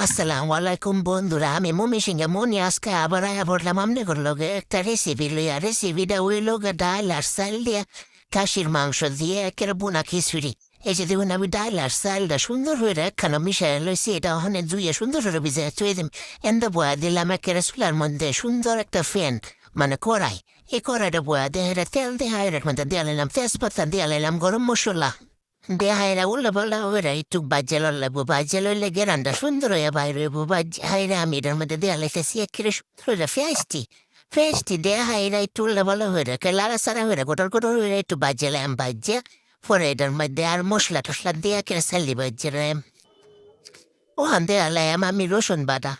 আসসালামু আলাইকুম বন্ধুরা আমি মমি সিংহে মনি আজকে আবার আয়া পড়লাম আমনে করল একটা রেসিপি লইয়া রেসিপিটা ওই লোক ডাল আর চাল দিয়ে খাসির মাংস দিয়ে একের বোনা খিচুড়ি এই যে দেখুন আমি ডাল আর চালটা সুন্দর হয়ে একখানা মিশাই লইছি এটা ওখানে ধুয়ে সুন্দর করে ভিজে চুয়ে দিম এন্দা বয়া দিলাম একের চুলার মধ্যে সুন্দর একটা ফ্যান মানে কড়াই এই কড়াইটা বয়া এটা তেল দিয়ে এর মধ্যে দিয়ে নিলাম তেজপাতা দিয়ে নিলাম গরম মশলা দেহাইরা উল্লা পাল্লা ওরা একটু বাজ্যা লড়লাবো বাজ্যা লড়লে গেরানটা সুন্দর হয়ে বাইরে হইবো বাজ্যা হাইরা আমি এটার মধ্যে দেয়া লেখেছি একেবারে সুন্দর হয়ে ফেস্টি ফেস্টি দেহাইরা একটু উল্লা পাল্লা হয়ে কে লাড়া সারা হয়ে গোটর গোটর হয়ে একটু বাজ্যালাম বাজ্যা পরে এটার মধ্যে আর মশলা টসলা দিয়ে একেবারে সাল্লি বাজ্যালাম ওখান দেয়ালাম আমি রসুন বাটা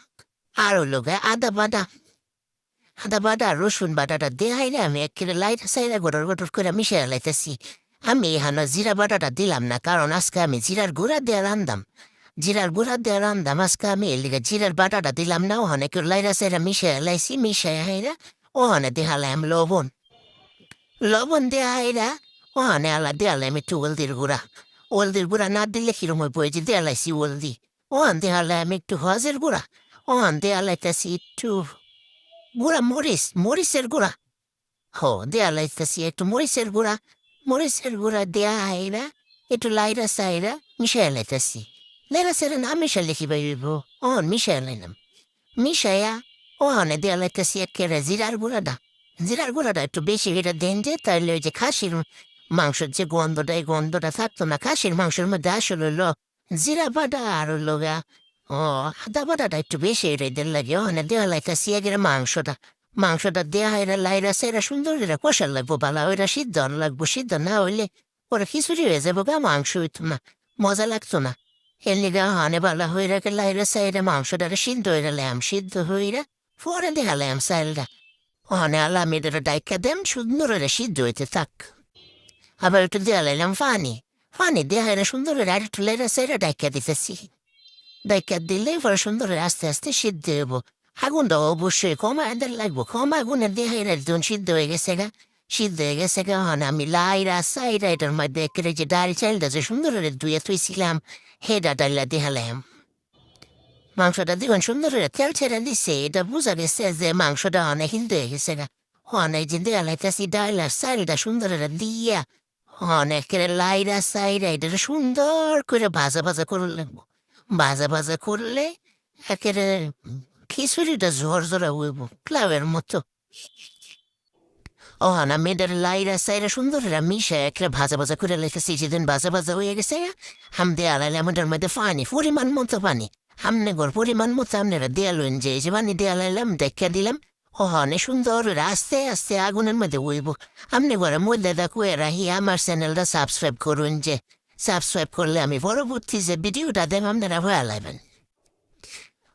আরও লোকে আদা বাটা আদা বাটা আর রসুন বাটাটা দেহাইরা আমি একেবারে লাইট সাইরা গোটর গোটর করে মিশিয়ে লাইতেছি আমি এখানে জিরা বাটাটা দিলাম না, কারণ আজকে আমি জিরার গুঁড়া দিয়ে রান্দাম জিরার গুঁড়া দিয়ে রান্দাম আজকে আমি এর লিগে জিরার বাটাটা দিলাম না, ওখানে কেউ লাইরা সাইরা মিশে লাইছি মিশে হাইরা ওখানে দেখালাম লবণ। লবণ দেয়া হাইরা ওখানে আলা দেয়ালাম একটু হলদির গুঁড়া। হলদির গুঁড়া না দিলে কিরম হয়ে পড়েছি দেয়ালাইছি হলদি। ওখান দেখালাম একটু হজের গুঁড়া, ওখান দেয়ালাইতেছি একটু গুঁড়া মরিচ, মরিচের গুঁড়া। হো দেয়ালাইতেছি একটু মরিচের গুঁড়া। মরিচের গুঁড়া দেয়া হাইরা একটু লাইরা সাইরা মিশাই লাইতেছি লাইরা সাইরা না মিশাইলে কি বাইব অন মিশাই লাইলাম মিশাইয়া ওখানে দেয়া লাইতেছি একেবারে জিরার গুঁড়াটা জিরার গুঁড়াটা একটু বেশি এটা দেন যে তাহলে ওই যে খাসির মাংসের যে গন্ধটা এই গন্ধটা থাকতো না খাসির মাংসের মধ্যে আসলে লো জিরা বাটা আর লোগা ও আদা বাটাটা একটু বেশি এটা দেন লাগে ওখানে দেওয়া লাইতেছি একেবারে মাংসটা মাংসটা দেয়া হয় লাইরা সেরা সুন্দর করে কষা লাগবো ভালো ওইটা সিদ্ধ লাগবো, সিদ্ধ না হইলে ওরা খিচুড়ি হয়ে যাব গা, মাংস হইতো না, মজা লাগতো না। এর লিগা হানে ভালো হয়ে রাখে লাইরা সাইডে মাংসটা সিদ্ধ হয়ে ল্যাম, সিদ্ধ হইরা পরে দেখালাম সাইলটা ওখানে আলা মেয়েদের ডাইকা দেম, সুন্দর করে সিদ্ধ হইতে থাক। আবার একটু দেয়া লাইলাম ফানি ফানি দেয়া না সুন্দর করে আর একটু সাইডে ডাইকা দিতেছি। ডাইকা দিলেই পরে সুন্দর আস্তে আস্তে সিদ্ধ হইব। আগুনটা অবশ্যই কম আদার লাগবো কম আগুনের দিয়ে একজন সিদ্ধ হয়ে গেছে গা সিদ্ধ হয়ে গেছে গা হন আমি লাইরা সাইরা এটার মধ্যে একেবারে যে ডাল চালটা যে সুন্দর করে ধুয়ে থুইছিলাম হেডা ডাল্লা দেখালাম মাংসটা দেখুন সুন্দর করে তেল ছেড়ে দিছে এটা বোঝা গেছে যে মাংসটা অনেক হিন্দু হয়ে গেছে গা অনেক যে দেয়ালাইতেছি ডাল আর চালটা সুন্দর করে দিয়া অনেক করে লাইরা সাইরা এটা সুন্দর করে ভাজা ভাজা করলে ভাজা ভাজা করলে একেবারে খিচুড়িটা ঝোর ঝোরা হইব, ক্লাবের মতো। ও না মেয়েদের লাইরা সাইরা সুন্দর মিশে একটা ভাজা ভাজা করে লেখেছি, যেদিন ভাজা ভাজা হয়ে গেছে, হাম দেয়া লাইলে আমাদের মধ্যে পানি, পরিমাণ মতো পানি। হামনে গর পরিমাণ মতো আপনারা দেয়ালেন যে যে পানি দেয়া লাইলাম দেখা দিলাম ও হনে সুন্দর আস্তে আস্তে আগুনের মধ্যে উইব আপনি ঘরে মধ্যে দেখো রাহি, আমার চ্যানেলটা সাবস্ক্রাইব করুন যে, সাবস্ক্রাইব করলে আমি পরবর্তী যে ভিডিওটা দেব, আপনারা ভয়া লাগবেন।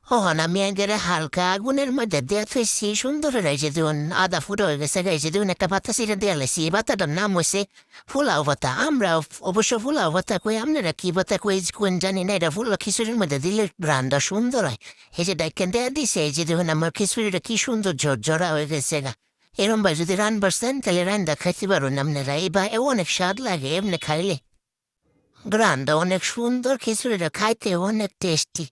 হন আমি একেবারে হালকা আগুনের মধ্যে দেয়া থইছি সুন্দর রয়েছে দেখুন আদা ফুটো হয়ে গেছে গেছে দেখুন একটা পাতা সিটা দেয়া পাতাটার নাম হয়েছে ফুলাও পাতা আমরা অবশ্য ফুলাও পাতা কই আপনারা কি পাতা কই কোন জানি না এটা ফুল খিচুড়ির মধ্যে দিলে রান্না সুন্দর হয় এই যে ডাইকেন এই যে দেখুন আমার খিচুড়িটা কি সুন্দর ঝরঝরা হয়ে গেছে গা এরম যদি রান পারছেন তাহলে রান্না খাইতে পারুন আপনারা এই বা অনেক স্বাদ লাগে এমনি খাইলে গ্রান্ডা অনেক সুন্দর খিচুড়িটা খাইতে অনেক টেস্টি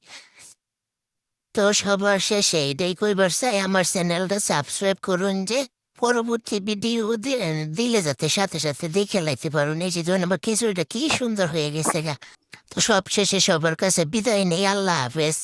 তো সবার শেষে এটাই কইবার চাই, আমার চ্যানেলটা সাবস্ক্রাইব করুন যে পরবর্তী ভিডিও দিলে যাতে সাথে সাথে দেখে লাইতে পারুন। এই যে আমার খিচুড়িটা কি সুন্দর হয়ে গেছে গা। তো সব শেষে সবার কাছে বিদায় নেই, আল্লাহ হাফেজ।